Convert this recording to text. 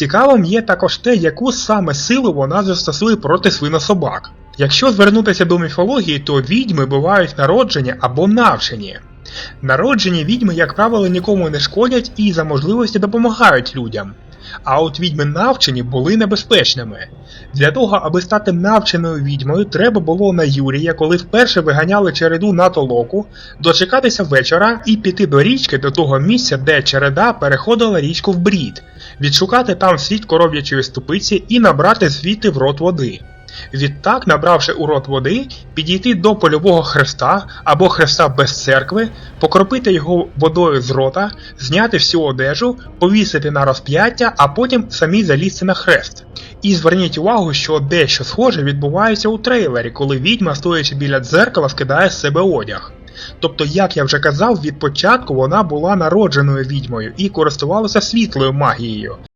Цікавим є також те, яку саме силу вона застосує проти свинособак. Якщо звернутися до міфології, то відьми бувають народжені або навчені. Народжені відьми, як правило, нікому не шкодять і за можливості допомагають людям. А от відьми навчені були небезпечними. Для того, аби стати навченою відьмою, треба було на Юрія, коли вперше виганяли череду на толоку, дочекатися вечора і піти до річки до того місця, де череда переходила річку в брід, відшукати там слід коров'ячої ступиці і набрати звідти в рот води. Відтак, набравши у рот води, підійти до польового хреста або хреста без церкви, покропити його водою з рота, зняти всю одежу, повісити на розп'яття, а потім самі залізти на хрест. І зверніть увагу, що дещо схоже відбувається у трейлері, коли відьма, стоячи біля дзеркала, скидає з себе одяг. Тобто, як я вже казав, від початку вона була народженою відьмою і користувалася світлою магією.